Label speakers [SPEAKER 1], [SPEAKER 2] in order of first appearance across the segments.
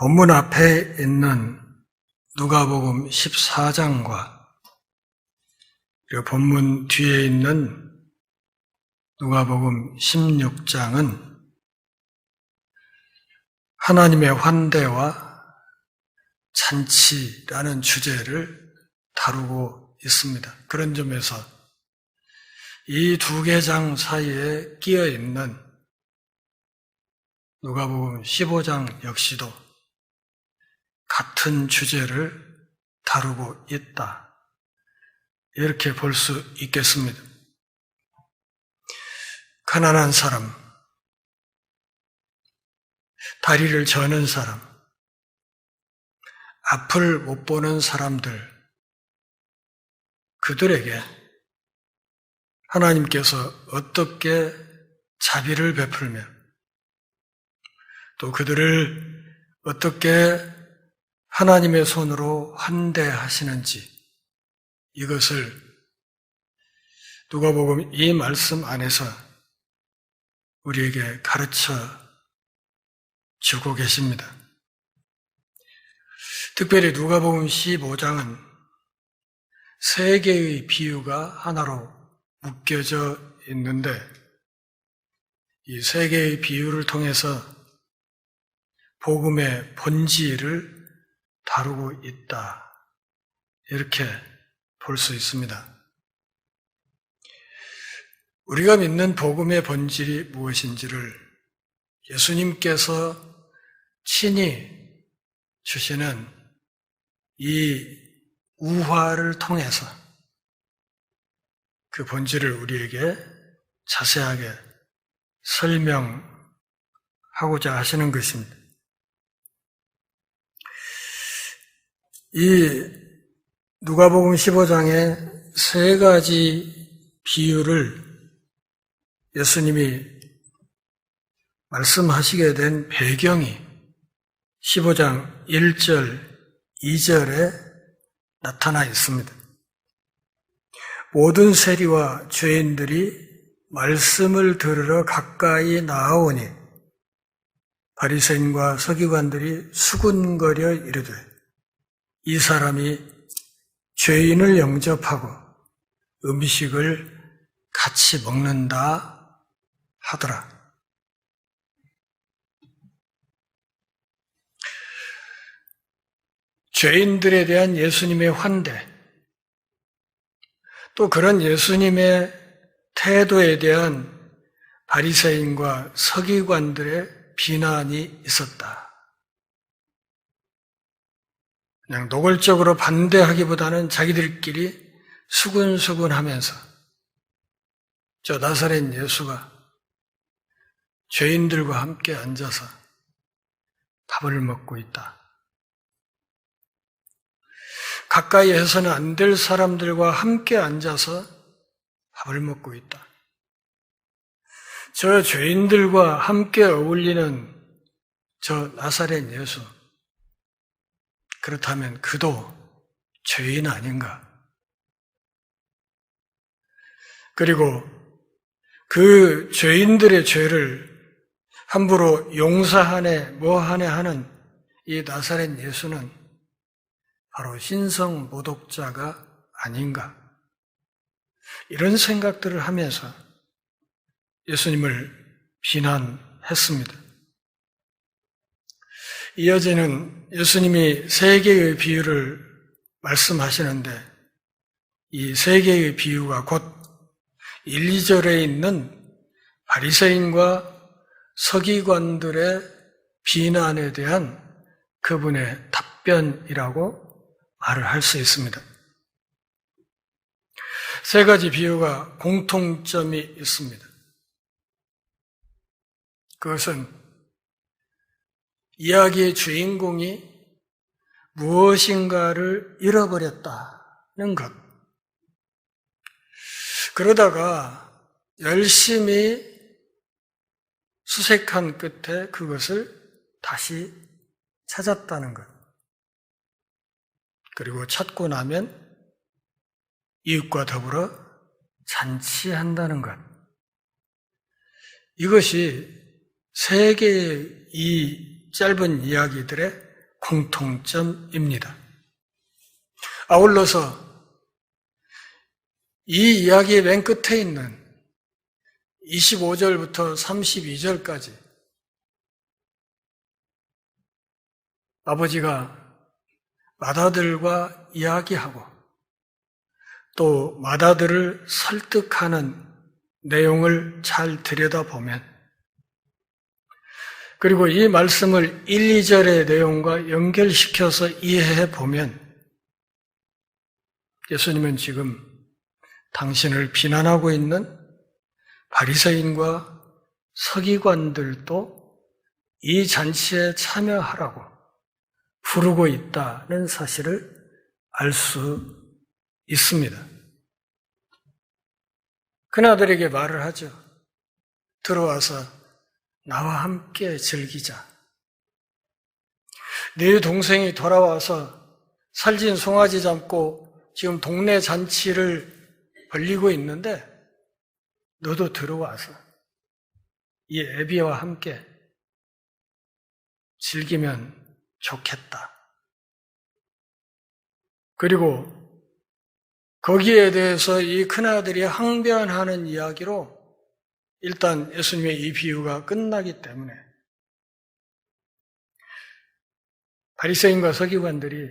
[SPEAKER 1] 본문 앞에 있는 누가복음 14장과 그리고 본문 뒤에 있는 누가복음 16장은 하나님의 환대와 잔치라는 주제를 다루고 있습니다. 그런 점에서 이 두 개 장 사이에 끼어 있는 누가복음 15장 역시도 같은 주제를 다루고 있다. 이렇게 볼 수 있겠습니다. 가난한 사람, 다리를 저는 사람, 앞을 못 보는 사람들, 그들에게 하나님께서 어떻게 자비를 베풀며 또 그들을 어떻게 하나님의 손으로 환대하시는지 이것을 누가복음 이 말씀 안에서 우리에게 가르쳐 주고 계십니다. 특별히 누가복음 15장은 세 개의 비유가 하나로 묶여져 있는데 이 세 개의 비유를 통해서 복음의 본질을 다루고 있다. 이렇게 볼 수 있습니다. 우리가 믿는 복음의 본질이 무엇인지를 예수님께서 친히 주시는 이 우화를 통해서 그 본질을 우리에게 자세하게 설명하고자 하시는 것입니다. 이 누가복음 15장의 세 가지 비유를 예수님이 말씀하시게 된 배경이 15장 1절, 2절에 나타나 있습니다. 모든 세리와 죄인들이 말씀을 들으러 가까이 나아오니 바리새인과 서기관들이 수군거려 이르되 이 사람이 죄인을 영접하고 음식을 같이 먹는다 하더라. 죄인들에 대한 예수님의 환대, 또 그런 예수님의 태도에 대한 바리새인과 서기관들의 비난이 있었다. 그냥 노골적으로 반대하기보다는 자기들끼리 수근수근 하면서 저 나사렛 예수가 죄인들과 함께 앉아서 밥을 먹고 있다. 가까이 해서는 안 될 사람들과 함께 앉아서 밥을 먹고 있다. 저 죄인들과 함께 어울리는 저 나사렛 예수. 그렇다면 그도 죄인 아닌가? 그리고 그 죄인들의 죄를 함부로 용서하네, 뭐하네 하는 이 나사렛 예수는 바로 신성 모독자가 아닌가. 이런 생각들을 하면서 예수님을 비난했습니다. 이어지는 예수님이 세 개의 비유를 말씀하시는데 이 세 개의 비유가 곧 1, 2절에 있는 바리새인과 서기관들의 비난에 대한 그분의 답변이라고 말을 할 수 있습니다. 세 가지 비유가 공통점이 있습니다. 그것은 이야기의 주인공이 무엇인가를 잃어버렸다는 것. 그러다가 열심히 수색한 끝에 그것을 다시 찾았다는 것. 그리고 찾고 나면 이웃과 더불어 잔치한다는 것. 이것이 세 개의 이 짧은 이야기들의 공통점입니다. 아울러서 이 이야기의 맨 끝에 있는 25절부터 32절까지 아버지가 마다들과 이야기하고 또 마다들을 설득하는 내용을 잘 들여다보면 그리고 이 말씀을 1, 2절의 내용과 연결시켜서 이해해 보면 예수님은 지금 당신을 비난하고 있는 바리새인과 서기관들도 이 잔치에 참여하라고 부르고 있다는 사실을 알 수 있습니다. 그나들에게 말을 하죠. 들어와서 나와 함께 즐기자. 네 동생이 돌아와서 살진 송아지 잡고 지금 동네 잔치를 벌리고 있는데 너도 들어와서 이 애비와 함께 즐기면 좋겠다. 그리고 거기에 대해서 이 큰아들이 항변하는 이야기로 일단 예수님의 이 비유가 끝나기 때문에 바리새인과 서기관들이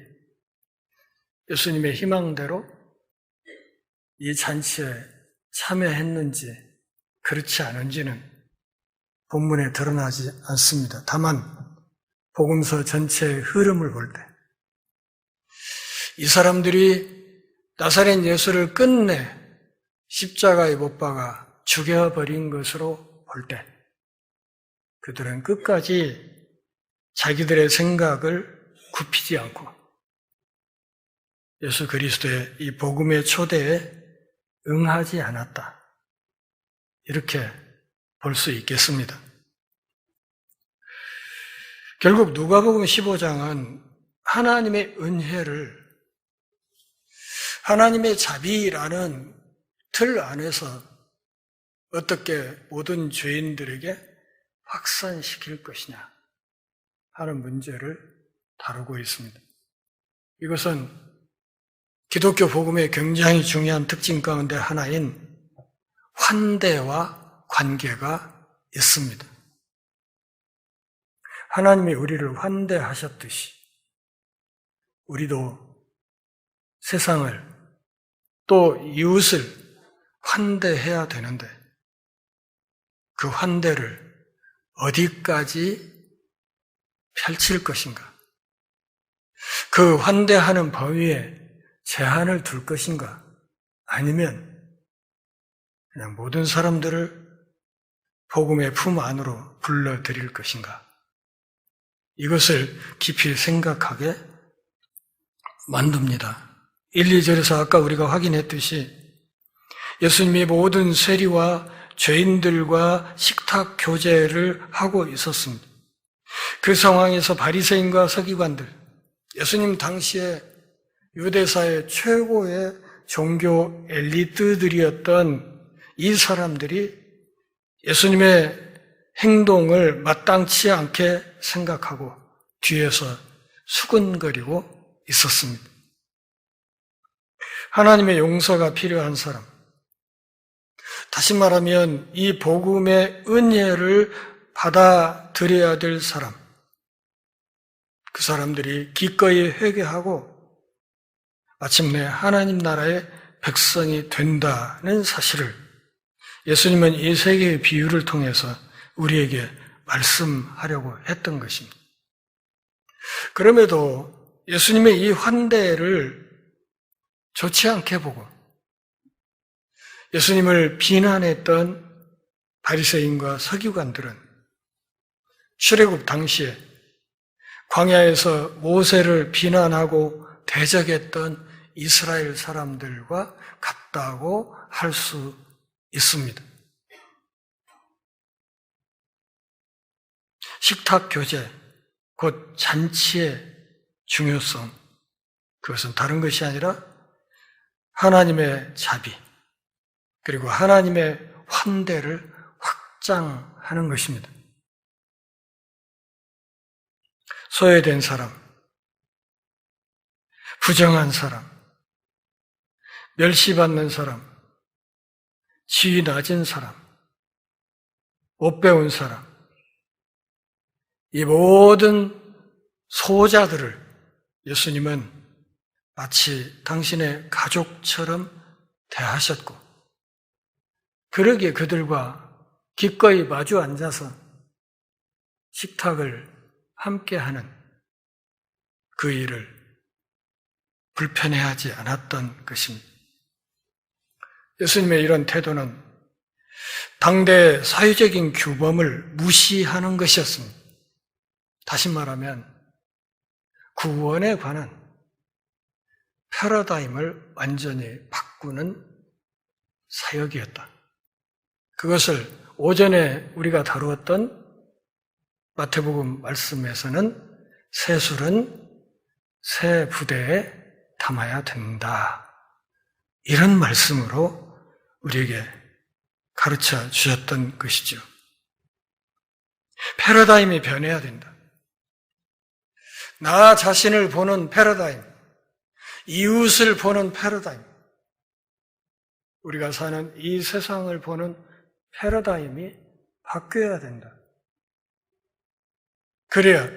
[SPEAKER 1] 예수님의 희망대로 이 잔치에 참여했는지 그렇지 않은지는 본문에 드러나지 않습니다. 다만 복음서 전체의 흐름을 볼 때 이 사람들이 나사렛 예수를 끝내 십자가에 못 박아 죽여버린 것으로 볼 때 그들은 끝까지 자기들의 생각을 굽히지 않고 예수 그리스도의 이 복음의 초대에 응하지 않았다. 이렇게 볼 수 있겠습니다. 결국 누가복음 15장은 하나님의 은혜를 하나님의 자비라는 틀 안에서 어떻게 모든 죄인들에게 확산시킬 것이냐 하는 문제를 다루고 있습니다. 이것은 기독교 복음의 굉장히 중요한 특징 가운데 하나인 환대와 관계가 있습니다. 하나님이 우리를 환대하셨듯이 우리도 세상을 또 이웃을 환대해야 되는데 그 환대를 어디까지 펼칠 것인가? 그 환대하는 범위에 제한을 둘 것인가? 아니면 그냥 모든 사람들을 복음의 품 안으로 불러들일 것인가? 이것을 깊이 생각하게 만듭니다. 1, 2절에서 아까 우리가 확인했듯이 예수님이 모든 세리와 죄인들과 식탁 교제를 하고 있었습니다. 그 상황에서 바리새인과 서기관들, 예수님 당시에 유대사의 최고의 종교 엘리트들이었던 이 사람들이 예수님의 행동을 마땅치 않게 생각하고 뒤에서 수근거리고 있었습니다. 하나님의 용서가 필요한 사람. 다시 말하면 이 복음의 은혜를 받아들여야 될 사람. 그 사람들이 기꺼이 회개하고 마침내 하나님 나라의 백성이 된다는 사실을 예수님은 이세 개의 비유를 통해서 우리에게 말씀하려고 했던 것입니다. 그럼에도 예수님의 이 환대를 좋지 않게 보고 예수님을 비난했던 바리새인과 서기관들은 출애굽 당시에 광야에서 모세를 비난하고 대적했던 이스라엘 사람들과 같다고 할 수 있습니다. 식탁 교제, 곧 잔치의 중요성, 그것은 다른 것이 아니라 하나님의 자비, 그리고 하나님의 환대를 확장하는 것입니다. 소외된 사람, 부정한 사람, 멸시받는 사람, 지위 낮은 사람, 못 배운 사람, 이 모든 소자들을 예수님은 마치 당신의 가족처럼 대하셨고, 그러기에 그들과 기꺼이 마주 앉아서 식탁을 함께 하는 그 일을 불편해하지 않았던 것입니다. 예수님의 이런 태도는 당대 사회적인 규범을 무시하는 것이었습니다. 다시 말하면 구원에 관한 패러다임을 완전히 바꾸는 사역이었다. 그것을 오전에 우리가 다루었던 마태복음 말씀에서는 세술은 새 부대에 담아야 된다. 이런 말씀으로 우리에게 가르쳐 주셨던 것이죠. 패러다임이 변해야 된다. 나 자신을 보는 패러다임, 이웃을 보는 패러다임, 우리가 사는 이 세상을 보는 패러다임이 바뀌어야 된다. 그래야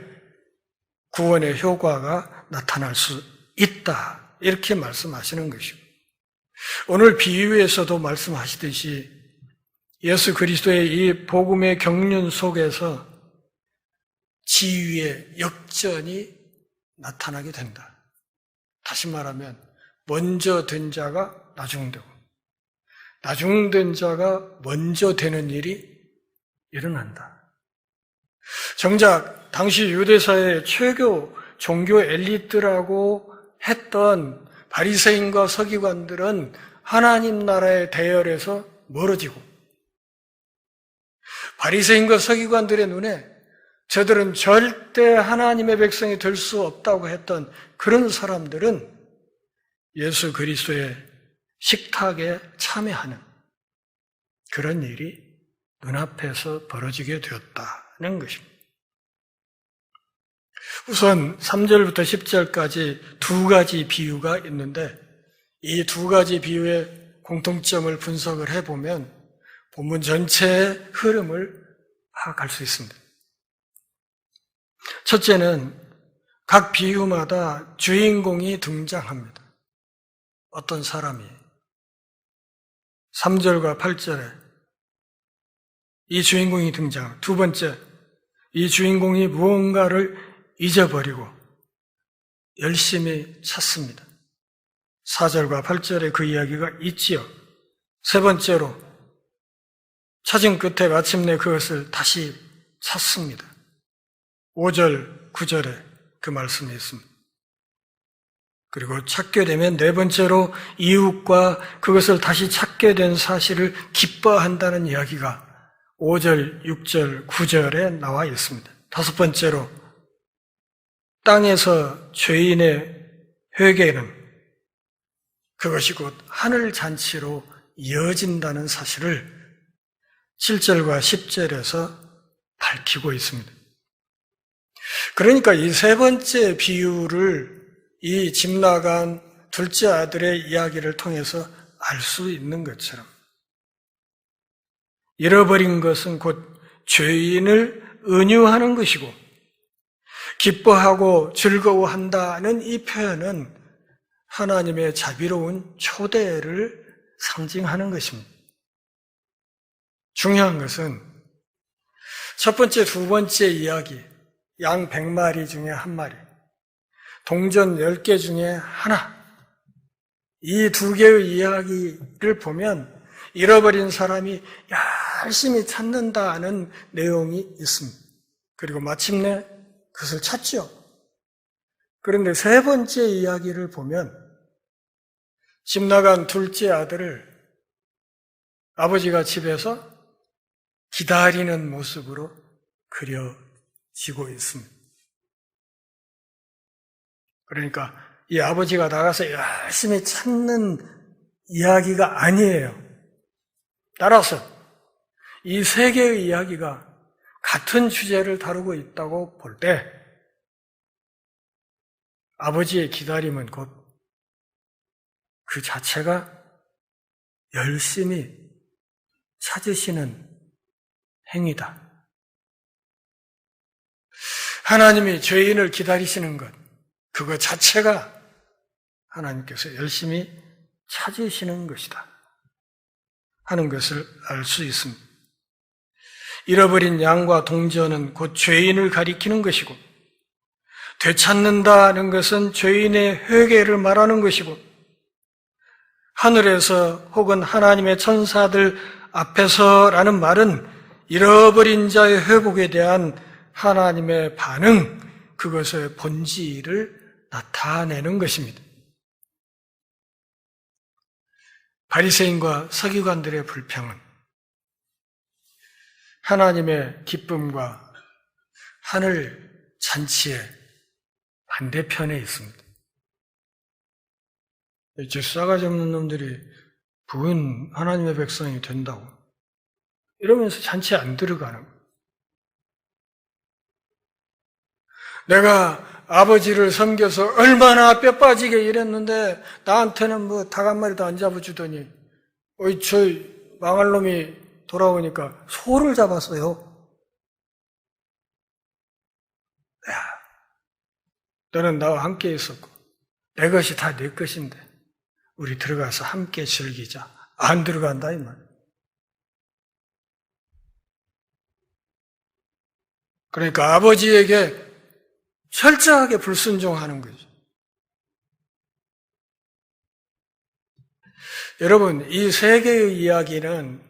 [SPEAKER 1] 구원의 효과가 나타날 수 있다. 이렇게 말씀하시는 것이고. 오늘 비유에서도 말씀하시듯이 예수 그리스도의 이 복음의 경륜 속에서 지위의 역전이 나타나게 된다. 다시 말하면 먼저 된 자가 나중 되고 나중된 자가 먼저 되는 일이 일어난다. 정작 당시 유대사의 최고 종교 엘리트라고 했던 바리새인과 서기관들은 하나님 나라의 대열에서 멀어지고 바리새인과 서기관들의 눈에 저들은 절대 하나님의 백성이 될 수 없다고 했던 그런 사람들은 예수 그리스도의 식탁에 참여하는 그런 일이 눈앞에서 벌어지게 되었다는 것입니다. 우선 3절부터 10절까지 두 가지 비유가 있는데 이 두 가지 비유의 공통점을 분석을 해보면 본문 전체의 흐름을 파악할 수 있습니다. 첫째는 각 비유마다 주인공이 등장합니다. 어떤 사람이 3절과 8절에 이 주인공이 등장. 두 번째, 이 주인공이 무언가를 잊어버리고 열심히 찾습니다. 4절과 8절에 그 이야기가 있지요. 세 번째로, 찾은 끝에 마침내 그것을 다시 찾습니다. 5절, 9절에 그 말씀이 있습니다. 그리고 찾게 되면 네 번째로 이웃과 그것을 다시 찾게 된 사실을 기뻐한다는 이야기가 5절, 6절, 9절에 나와 있습니다. 다섯 번째로 땅에서 죄인의 회개는 그것이 곧 하늘 잔치로 이어진다는 사실을 7절과 10절에서 밝히고 있습니다. 그러니까 이 세 번째 비유를 이 집 나간 둘째 아들의 이야기를 통해서 알 수 있는 것처럼 잃어버린 것은 곧 죄인을 은유하는 것이고 기뻐하고 즐거워한다는 이 표현은 하나님의 자비로운 초대를 상징하는 것입니다. 중요한 것은 첫 번째, 두 번째 이야기, 양 100마리 중에 한 마리, 동전 10개 중에 하나, 이 두 개의 이야기를 보면 잃어버린 사람이 열심히 찾는다는 내용이 있습니다. 그리고 마침내 그것을 찾죠. 그런데 세 번째 이야기를 보면 집 나간 둘째 아들을 아버지가 집에서 기다리는 모습으로 그려지고 있습니다. 그러니까 이 아버지가 나가서 열심히 찾는 이야기가 아니에요. 따라서 이 세 개의 이야기가 같은 주제를 다루고 있다고 볼 때 아버지의 기다림은 곧 그 자체가 열심히 찾으시는 행위다. 하나님이 죄인을 기다리시는 것, 그거 자체가 하나님께서 열심히 찾으시는 것이다. 하는 것을 알 수 있습니다. 잃어버린 양과 동전은 곧 죄인을 가리키는 것이고, 되찾는다는 것은 죄인의 회개를 말하는 것이고, 하늘에서 혹은 하나님의 천사들 앞에서라는 말은 잃어버린 자의 회복에 대한 하나님의 반응, 그것의 본질을 나타내는 것입니다. 바리새인과 서기관들의 불평은 하나님의 기쁨과 하늘 잔치의 반대편에 있습니다. 이제 싸가지 없는 놈들이 부은 하나님의 백성이 된다고 이러면서 잔치에 안 들어가는 거예요. 내가 아버지를 섬겨서 얼마나 뼈 빠지게 일했는데 나한테는 뭐 닭 한 마리도 안 잡아주더니 어이 저 망할 놈이 돌아오니까 소를 잡았어요. 야, 너는 나와 함께 있었고 내 것이 다 내 것인데 우리 들어가서 함께 즐기자. 안 들어간다 이 말. 그러니까 아버지에게 철저하게 불순종하는 거죠. 여러분, 이세 개의 이야기는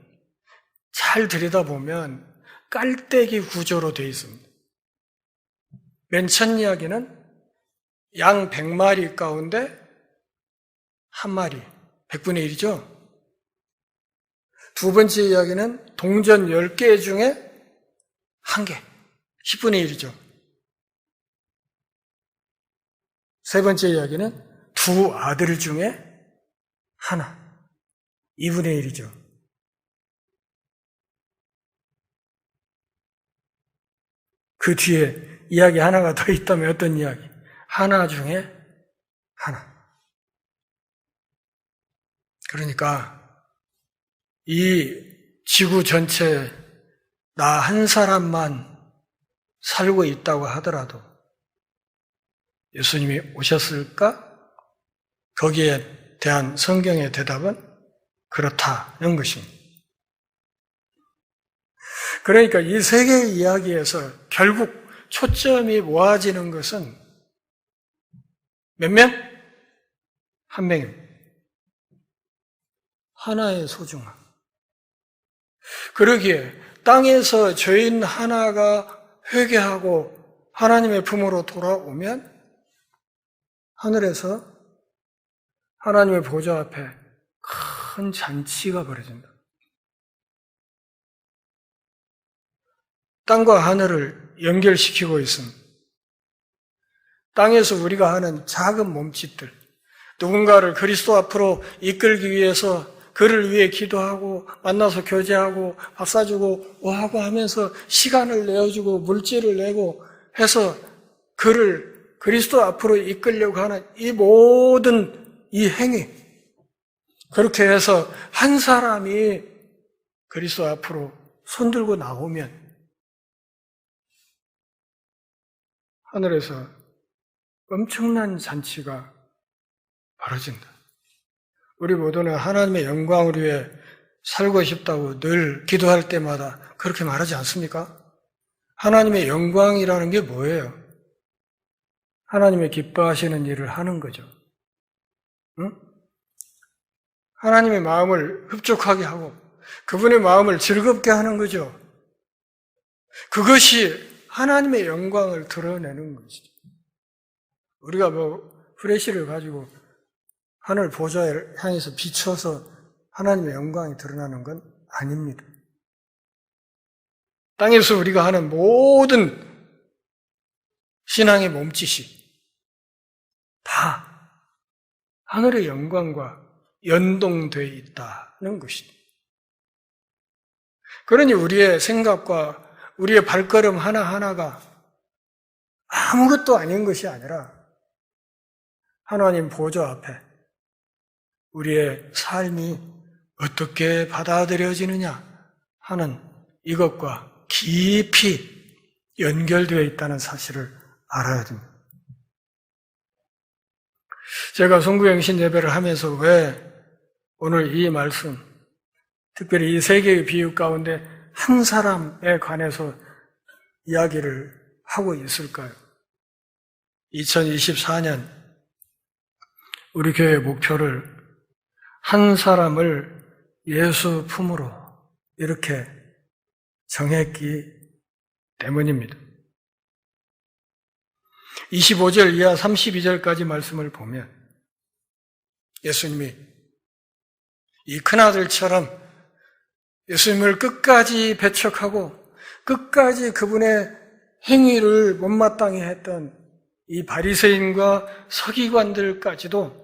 [SPEAKER 1] 잘 들여다보면 깔때기 구조로 되어 있습니다. 맨 첫 이야기는 양 100마리 가운데 한 마리, 100분의 1이죠? 두 번째 이야기는 동전 10개 중에 한 개, 10분의 1이죠. 세 번째 이야기는 두 아들 중에 하나, 2분의 1이죠. 그 뒤에 이야기 하나가 더 있다면 어떤 이야기? 하나 중에 하나. 그러니까 이 지구 전체 나 한 사람만 살고 있다고 하더라도 예수님이 오셨을까? 거기에 대한 성경의 대답은 그렇다는 것입니다. 그러니까 이세 개의 이야기에서 결국 초점이 모아지는 것은 몇 명? 한 명입니다. 하나의 소중함. 그러기에 땅에서 죄인 하나가 회개하고 하나님의 품으로 돌아오면 하늘에서 하나님의 보좌 앞에 큰 잔치가 벌어진다. 땅과 하늘을 연결시키고 있습니다. 땅에서 우리가 하는 작은 몸짓들, 누군가를 그리스도 앞으로 이끌기 위해서 그를 위해 기도하고 만나서 교제하고 밥 사주고 뭐하고 하면서 시간을 내어주고 물질을 내고 해서 그를 그리스도 앞으로 이끌려고 하는 이 모든 이 행위 그렇게 해서 한 사람이 그리스도 앞으로 손들고 나오면 하늘에서 엄청난 잔치가 벌어진다. 우리 모두는 하나님의 영광을 위해 살고 싶다고 늘 기도할 때마다 그렇게 말하지 않습니까? 하나님의 영광이라는 게 뭐예요? 하나님의 기뻐하시는 일을 하는 거죠. 응? 하나님의 마음을 흡족하게 하고 그분의 마음을 즐겁게 하는 거죠. 그것이 하나님의 영광을 드러내는 것이죠. 우리가 뭐 프레시를 가지고 하늘 보좌에 향해서 비춰서 하나님의 영광이 드러나는 건 아닙니다. 땅에서 우리가 하는 모든 신앙의 몸짓이 다 하늘의 영광과 연동되어 있다는 것이죠. 그러니 우리의 생각과 우리의 발걸음 하나하나가 아무것도 아닌 것이 아니라 하나님 보좌 앞에 우리의 삶이 어떻게 받아들여지느냐 하는 이것과 깊이 연결되어 있다는 사실을 알아야 됩니다. 제가 송구영신 예배를 하면서 왜 오늘 이 말씀, 특별히 이 세 개의 비유 가운데 한 사람에 관해서 이야기를 하고 있을까요? 2024년 우리 교회의 목표를 한 사람을 예수 품으로 이렇게 정했기 때문입니다. 25절 이하 32절까지 말씀을 보면 예수님이 이 큰아들처럼 예수님을 끝까지 배척하고 끝까지 그분의 행위를 못마땅히 했던 이 바리새인과 서기관들까지도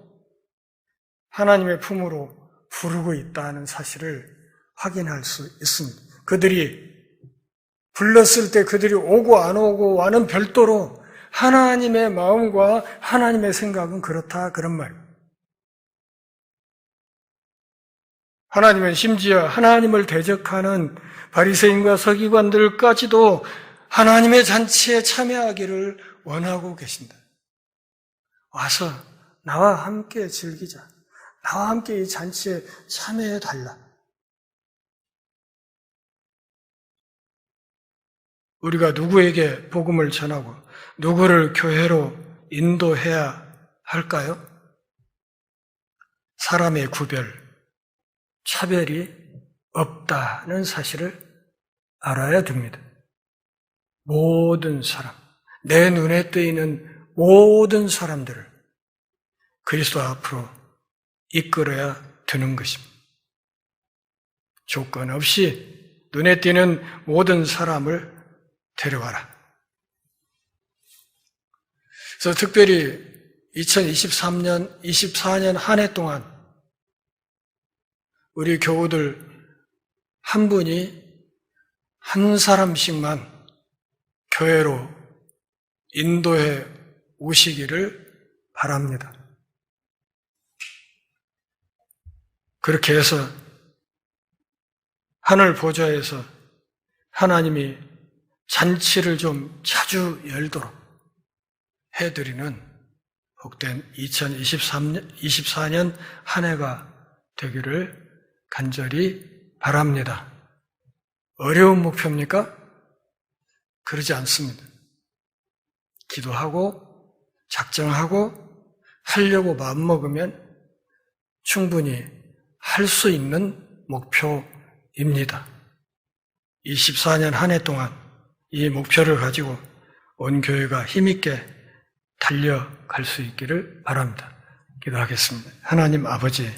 [SPEAKER 1] 하나님의 품으로 부르고 있다는 사실을 확인할 수 있습니다. 그들이 불렀을 때 그들이 오고 안 오고 와는 별도로 하나님의 마음과 하나님의 생각은 그렇다 그런 말 하나님은 심지어 하나님을 대적하는 바리새인과 서기관들까지도 하나님의 잔치에 참여하기를 원하고 계신다. 와서 나와 함께 즐기자. 나와 함께 이 잔치에 참여해 달라. 우리가 누구에게 복음을 전하고 누구를 교회로 인도해야 할까요? 사람의 구별, 차별이 없다는 사실을 알아야 됩니다. 모든 사람, 내 눈에 뜨이는 모든 사람들을 그리스도 앞으로 이끌어야 되는 것입니다. 조건 없이 눈에 띄는 모든 사람을 데려와라. 그래서 특별히 2023년, 24년 한 해 동안 우리 교우들 한 분이 한 사람씩만 교회로 인도해 오시기를 바랍니다. 그렇게 해서 하늘 보좌에서 하나님이 잔치를 좀 자주 열도록 해드리는 복된 2023년, 24년 한 해가 되기를 간절히 바랍니다. 어려운 목표입니까? 그러지 않습니다. 기도하고 작정하고 하려고 마음먹으면 충분히 할 수 있는 목표입니다. 24년 한 해 동안 이 목표를 가지고 온 교회가 힘있게 달려갈 수 있기를 바랍니다. 기도하겠습니다. 하나님 아버지,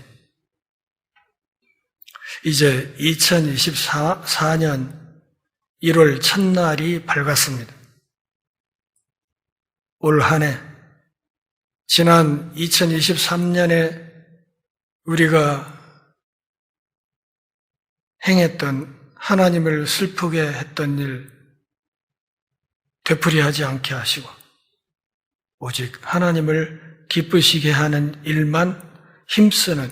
[SPEAKER 1] 이제 2024년 1월 첫날이 밝았습니다. 올 한 해, 지난 2023년에 우리가 행했던 하나님을 슬프게 했던 일 되풀이하지 않게 하시고 오직 하나님을 기쁘시게 하는 일만 힘쓰는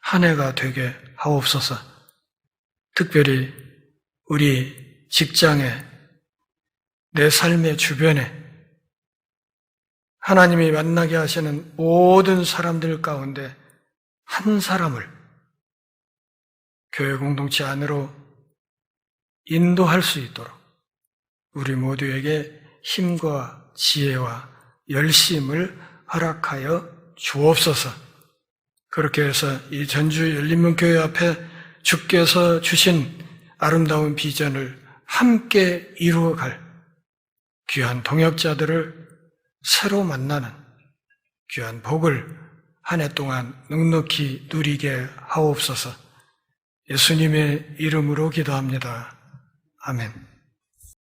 [SPEAKER 1] 한 해가 되게 하옵소서. 특별히 우리 직장에 내 삶의 주변에 하나님이 만나게 하시는 모든 사람들 가운데 한 사람을 교회 공동체 안으로 인도할 수 있도록 우리 모두에게 힘과 지혜와 열심을 허락하여 주옵소서. 그렇게 해서 이 전주 열린문교회 앞에 주께서 주신 아름다운 비전을 함께 이루어갈 귀한 동역자들을 새로 만나는 귀한 복을 한 해 동안 넉넉히 누리게 하옵소서. 예수님의 이름으로 기도합니다. 아멘.